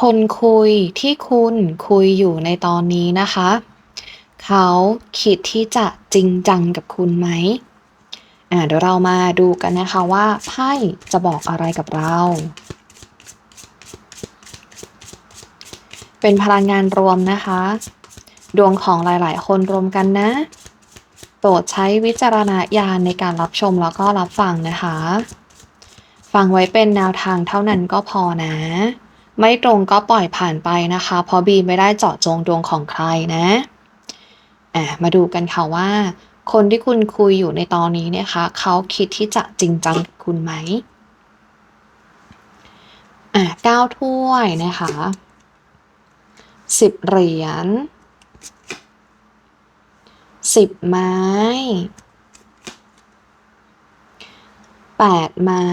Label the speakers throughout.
Speaker 1: คนคุยที่คุณคุยอยู่ในตอนนี้นะคะ เขาคิดที่จะจริงจังกับคุณไหมอ่าเดี๋ยวเรามาดูกันนะคะว่าไพ่จะบอกอะไรกับเรา เป็นพลังงานรวมนะคะ ดวงของหลาย ๆ คนรวมกันนะโปรดใช้วิจารณญาณในการรับชมแล้วก็รับฟังนะคะ ฟังไว้เป็นแนวทางเท่านั้นก็พอนะ ไม่ตรงก็ปล่อยผ่านไปนะคะ เพราะบีไม่ได้เจาะจงดวงของใครนะอะมาดูกันค่ะว่า คนที่คุณคุยอยู่ในตอนนี้เนี่ยคะเขาคิดที่จะจริงจังกับคุณไหมอะเก้าถ้วยนะคะสิบเหรียญสิบไม้แปดไม้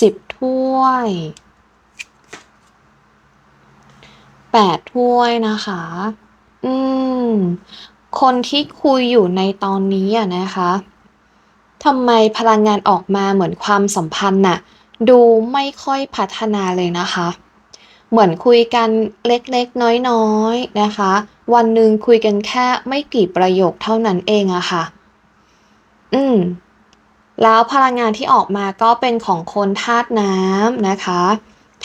Speaker 1: สิบ ถ้วยแปดถ้วยนะคะ อืม คนที่คุยอยู่ในตอนนี้อะนะคะทำไมพลังงานออกมาเหมือนความสัมพันธ์น่ะ ดูไม่ค่อยพัฒนาเลยนะคะ เหมือนคุยกันเล็กๆ น้อยๆนะคะ วันหนึ่งคุยกันแค่ไม่กี่ประโยคเท่านั้นเองอะค่ะ อืม แล้วพลังงานที่ออกมาก็เป็นของคนธาตุน้ำนะคะ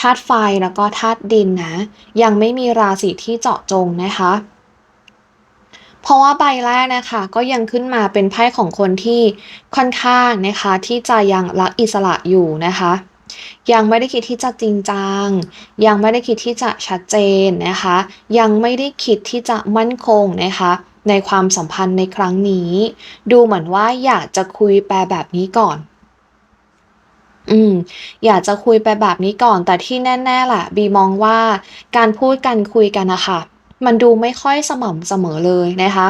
Speaker 1: ธาตุไฟแล้วก็ธาตุดินนะ ยังไม่มีราศีที่เจาะจงนะคะ เพราะว่าใบแรกนะคะก็ยังขึ้นมาเป็นไพ่ของคนที่ค่อนข้างนะคะที่จะยังรักอิสระอยู่นะคะยังไม่ได้คิดที่จะจริงจัง ยังไม่ได้คิดที่จะชัดเจนนะคะ ยังไม่ได้คิดที่จะมั่นคงนะคะ ในความสัมพันธ์ในครั้งนี้ ดูเหมือนว่าอยากจะคุยแปลแบบนี้ก่อน อืม อยากจะคุยไปแบบนี้ก่อน แต่ที่แน่ๆแหละบีมองว่าการพูดกันคุยกันนะคะมันดูไม่ค่อยสม่ำเสมอเลยนะคะ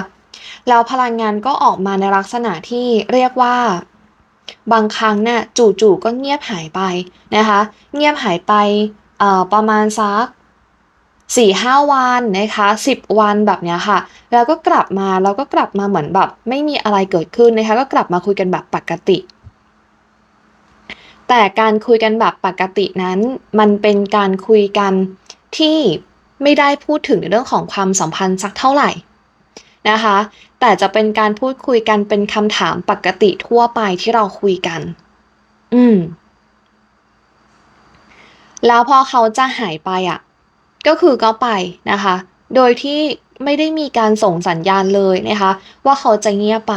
Speaker 1: แล้วพลังงานก็ออกมาในลักษณะที่เรียกว่า บางครั้งเนี่ยจู่ๆก็เงียบหายไปนะคะ เงียบหายไปประมาณสัก สี่ห้าวันนะคะสิบวันแบบเนี้ยค่ะ แล้วก็กลับมาแล้วก็กลับมาเหมือนแบบ ไม่มีอะไรเกิดขึ้นนะคะ ก็กลับมาคุยกันแบบปกติ แต่การคุยกันแบบปกตินั้น มันเป็นการคุยกันที่ไม่ได้พูดถึงในเรื่องของความสัมพันธ์สักเท่าไหร่นะคะ แต่จะเป็นการพูดคุยกันเป็นคำถามปกติทั่วไปที่เราคุยกัน อืม แล้วพอเขาจะหายไปอะ ก็คือก็ไปนะคะ โดยที่ไม่ได้มีการส่งสัญญาณเลยนะคะ ว่าเขาจะเงียบไป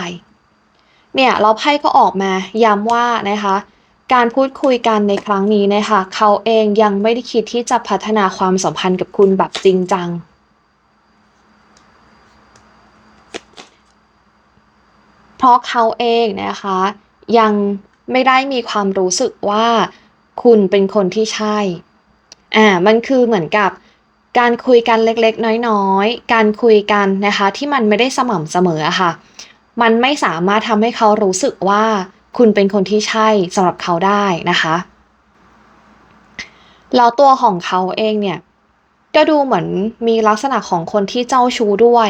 Speaker 1: เนี่ยเราไพ่ก็ออกมาย้ำว่านะคะ การพูดคุยกันในครั้งนี้นะคะ เขาเองยังไม่ได้คิดที่จะพัฒนาความสัมพันธ์กับคุณแบบจริงจังเพราะเขาเองนะคะ ยังไม่ได้มีความรู้สึกว่าคุณเป็นคนที่ใช่ อ่ามันคือเหมือนกับ การคุยกันเล็กๆ น้อยๆ การคุยกันนะคะที่มันไม่ได้สม่ำเสมอค่ะ มันไม่สามารถทำให้เขารู้สึกว่าคุณเป็นคนที่ใช่สำหรับเขาได้นะคะแล้วตัวของเขาเองเนี่ยก็ดูเหมือนมีลักษณะของคนที่เจ้าชู้ด้วย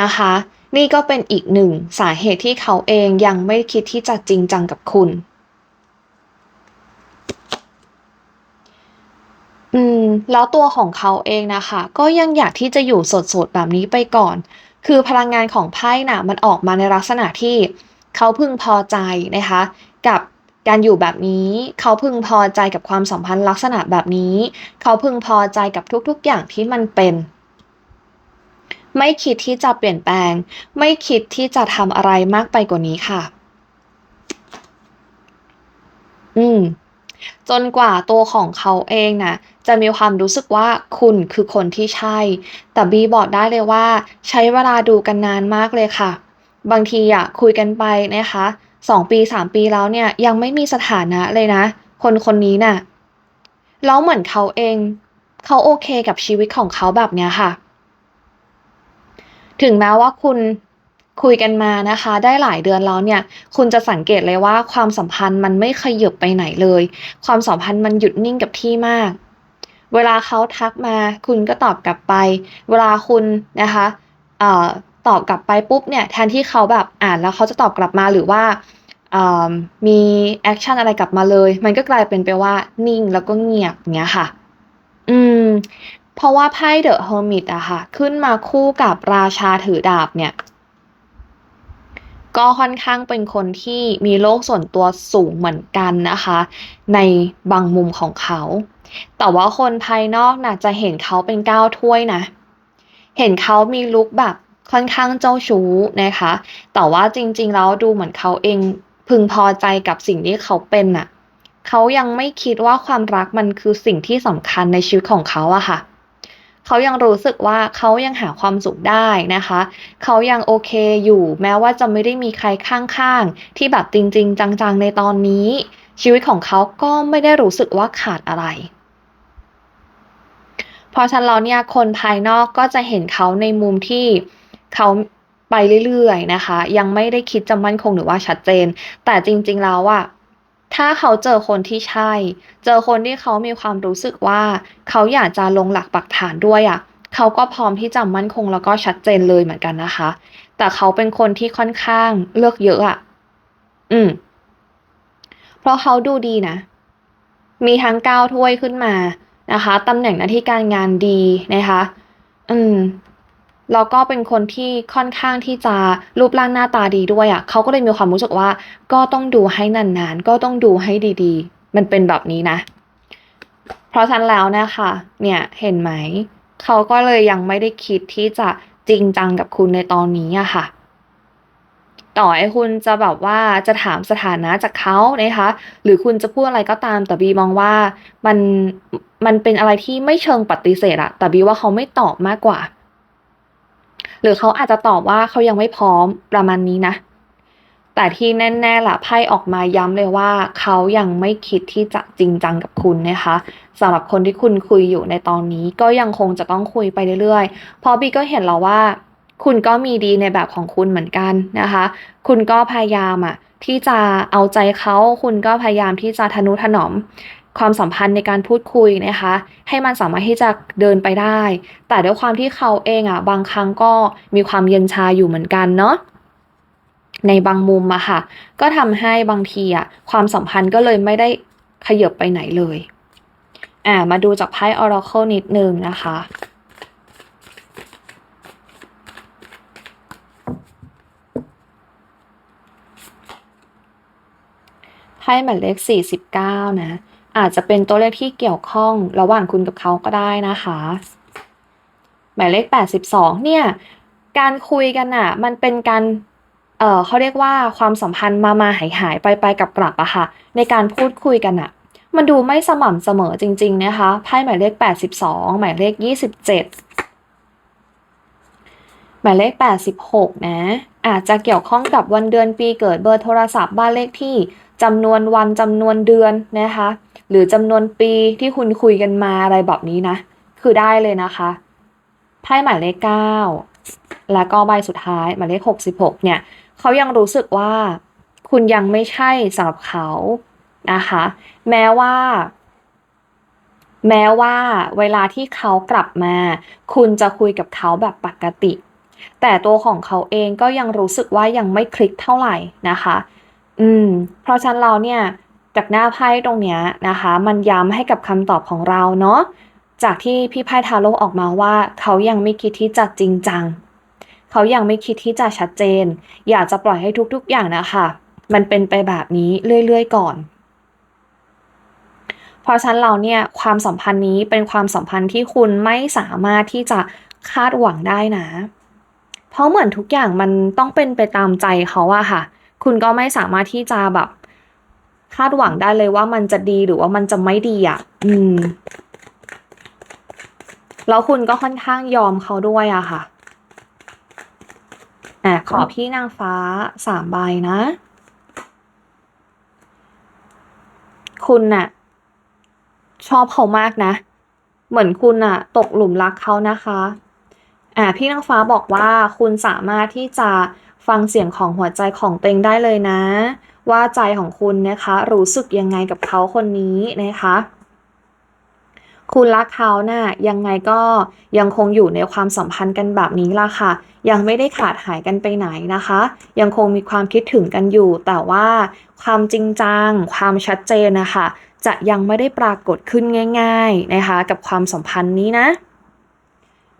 Speaker 1: นะคะ นี่ก็เป็นอีกหนึ่งสาเหตุที่เขาเองยังไม่คิดที่จะจริงจังกับคุณ อืม แล้วตัวของเขาเองนะคะก็ยังอยากที่จะอยู่สด ๆ แบบนี้ไปก่อน คือพลังงานของไพ่น่ะ มันออกมาในลักษณะที่เขาพึงพอใจนะคะ กับการอยู่แบบนี้ เขาพึงพอใจกับความสัมพันธ์ลักษณะแบบนี้ เขาพึงพอใจกับทุก ๆ อย่างที่มันเป็น ไม่คิดที่จะเปลี่ยนแปลง ไม่คิดที่จะทำอะไรมากไปกว่านี้ค่ะ อืม จนกว่าตัวของเขาเองนะจะมีความรู้สึกว่าคุณคือคนที่ใช่ แต่บีบอกได้เลยว่า ใช้เวลาดูกันนานมากเลยค่ะ บางทีอะคุยกันไปนะคะสองปีสามปีแล้วเนี่ยยังไม่มีสถานะเลยนะ คนคนนี้น่ะแล้วเหมือนเขาเอง เขาโอเคกับชีวิตของเขาแบบเนี้ยค่ะ ถึงแม้ว่าคุณ คุยกันมานะคะ ได้หลายเดือนแล้วเนี่ย คุณจะสังเกตเลยว่าความสัมพันธ์มันไม่ขยบไปไหนเลย ความสัมพันธ์มันหยุดนิ่งกับที่มาก เวลาเขาทักมา คุณก็ตอบกลับไป เวลาคุณนะคะเอ่อตอบกลับไปปุ๊บเนี่ยแทนที่เขาแบบอ่านแล้วเขาจะตอบกลับมาหรือว่าอ่ามีแอคชั่นอะไรกลับมาเลย มันก็กลายเป็นไปว่านิ่งแล้วก็เงียบอย่างเงี้ยค่ะ อืม เพราะว่าไพ่ The Hermit อะค่ะ ขึ้นมาคู่กับราชาถือดาบเนี่ย ก็ค่อนข้างเป็นคนที่มีโลกส่วนตัวสูงเหมือนกันนะคะ ในบางมุมของเขา แต่ว่าคนภายนอกน่ะจะเห็นเขาเป็นก้าวถ้วยนะ เห็นเขามีลุคแบบค่อนข้างเจ้าชู้นะคะ แต่ว่าจริงๆ แล้วดูเหมือนเขาเองพึงพอใจกับสิ่งที่เขาเป็นน่ะ เขายังไม่คิดว่าความรักมันคือสิ่งที่สำคัญในชีวิตของเขาอะค่ะ เขายังรู้สึกว่าเขายังหาความสุขได้นะคะ เขายังโอเคอยู่แม้ว่าจะไม่ได้มีใครข้างๆ ที่แบบจริง ๆ จังๆ ในตอนนี้ ชีวิตของเขาก็ไม่ได้รู้สึกว่าขาดอะไรพราะฉะนั้นแล้วเนี่ยคนภายนอกก็จะเห็นเขาในมุมที่เขาไปเรื่อยๆนะคะ ยังไม่ได้คิดจะมั่นคงหรือว่าชัดเจน แต่จริงๆแล้วอะ ถ้าเขาเจอคนที่ใช่ เจอคนที่เขามีความรู้สึกว่า เขาอยากจะลงหลักปักฐานด้วยอะเขาก็พร้อมที่จะมั่นคงแล้วก็ชัดเจนเลยเหมือนกันนะคะ แต่เขาเป็นคนที่ค่อนข้างเลือกเยอะอะ อืม เพราะเขาดูดีนะ มีทั้งก้าวถ้วยขึ้นมานะคะตำแหน่งหน้าที่การงานดีนะคะ อืม แล้วก็เป็นคนที่ค่อนข้างที่จะรูปร่างหน้าตาดีด้วยอะ่ะเขาก็เลยมีความรู้สึกว่า ก็ต้องดูให้นานๆ ก็ต้องดูให้ดีๆ มันเป็นแบบนี้นะ เพราะฉะนั้นแล้วนะคะ เนี่ยเห็นไหม เขาก็เลยยังไม่ได้คิดที่จะจริงจังกับคุณในตอนนี้อะค่ะต่อให้คุณจะแบบว่าจะถามสถานะจากเขานะคะ หรือคุณจะพูดอะไรก็ตาม แต่บีมองว่ามันมันเป็นอะไรที่ไม่เชิงปฏิเสธอะแต่บีว่าเขาไม่ตอบมากกว่า หรือเขาอาจจะตอบว่าเขายังไม่พร้อมประมาณนี้นะ แต่ที่แน่ๆล่ะไพ่ออกมาย้ำเลยว่า เขายังไม่คิดที่จะจริงจังกับคุณนะคะสำหรับคนที่คุณคุยอยู่ในตอนนี้ก็ยังคงจะต้องคุยไปเรื่อยๆ เพราะบีก็เห็นแล้วว่า คุณก็มีดีในแบบของคุณเหมือนกันนะคะ คุณก็พยายามอะที่จะเอาใจเขา คุณก็พยายามที่จะทนุถนอม ความสัมพันธ์ในการพูดคุยนะคะ ให้มันสามารถที่จะเดินไปได้ แต่ด้วยความที่เขาเองอะบางครั้งก็มีความเย็นชาอยู่เหมือนกันเนาะในบางมุมอะค่ะ ก็ทำให้บางทีอะความสัมพันธ์ก็เลยไม่ได้ขยับไปไหนเลยอ่ามาดูจากไพ่ Oracle นิดนึงนะคะ ไพ่หมายเลข49 นะ อาจจะเป็นตัวเลขที่เกี่ยวข้องระหว่างคุณกับเขาก็ได้นะคะ หมายเลข 82 เนี่ย การคุยกันอะมันเป็นการเออเขาเรียกว่าความสัมพันธ์มามาหายหายไปไปกับกลับอะค่ะ ในการพูดคุยกันอะมันดูไม่สม่ำเสมอจริง ๆ นะคะ ไพ่หมายเลข 82 หมายเลข 27 หมายเลข 86 นะ อาจจะเกี่ยวข้องกับวันเดือนปีเกิดเบอร์โทรศัพท์บ้านเลขที่จำนวนวันจำนวนเดือนนะคะ หรือจำนวนปีที่คุณคุยกันมาอะไรแบบนี้นะ คือได้เลยนะคะไพ่หมายเลข 9 แล้วก็ใบสุดท้ายหมายเลข 66 เนี่ยเขายังรู้สึกว่าคุณยังไม่ใช่สำหรับเขานะคะ แม้ว่า แม้ว่าเวลาที่เขากลับมา คุณจะคุยกับเขาแบบปกติ แต่ตัวของเขาเองก็ยังรู้สึกว่ายังไม่คลิกเท่าไหร่นะคะ อืม เพราะฉะนั้นเราเนี่ย จากหน้าไพ่ตรงเนี้ยนะคะ มันย้ำให้กับคำตอบของเราเนาะจากที่พี่ไพ่ทาโร่ออกมาว่า เขายังไม่คิดที่จะจริงจัง เขายังไม่คิดที่จะชัดเจน อยากจะปล่อยให้ทุก ๆ อย่างนะคะมันเป็นไปแบบนี้เรื่อยๆก่อน เพราะฉะนั้นเราเนี่ยความสัมพันธ์นี้เป็นความสัมพันธ์ที่คุณไม่สามารถที่จะคาดหวังได้นะ เพราะเหมือนทุกอย่างมันต้องเป็นไปตามใจเขาอะค่ะ คุณก็ไม่สามารถที่จะแบบ คาดหวังได้เลยว่ามันจะดีหรือว่ามันจะไม่ดีอะอืม แล้วคุณก็ค่อนข้างยอมเขาด้วยอะค่ะอะขอพี่นางฟ้าสามใบนะ คุณน่ะ ชอบเขามากนะ เหมือนคุณน่ะ ตกหลุมรักเขานะคะอ่าพี่นางฟ้าบอกว่าคุณสามารถที่จะฟังเสียงของหัวใจของตัวเองได้เลยนะ ว่าใจของคุณนะคะรู้สึกยังไงกับเขาคนนี้นะคะ คุณรักเขาน่ะยังไงก็ยังคงอยู่ในความสัมพันธ์กันแบบนี้ล่ะค่ะ ยังไม่ได้ขาดหายกันไปไหนนะคะ ยังคงมีความคิดถึงกันอยู่ แต่ว่าความจริงจัง ความชัดเจนนะคะจะยังไม่ได้ปรากฏขึ้นง่าย ๆนะคะ กับความสัมพันธ์นี้นะ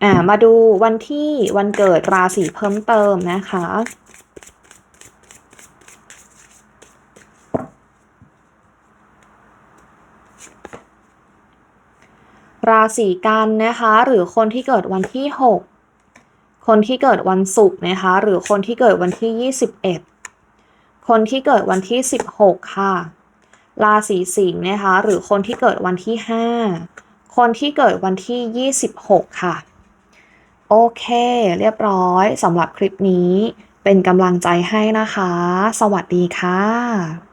Speaker 1: อ่ามาดูวันที่วันเกิดราศีเพิ่มเติมนะคะ ราศีกันนะคะ หรือคนที่เกิดวันที่ 6 คนที่เกิดวันศุกร์นะคะ หรือคนที่เกิดวันที่ 21 คนที่เกิดวันที่ 16 ค่ะ ราศีสิงห์นะคะ หรือคนที่เกิดวันที่ 5 คนที่เกิดวันที่ 26 ค่ะ โอเค เรียบร้อยสำหรับคลิปนี้เป็นกำลังใจให้นะคะ สวัสดีค่ะ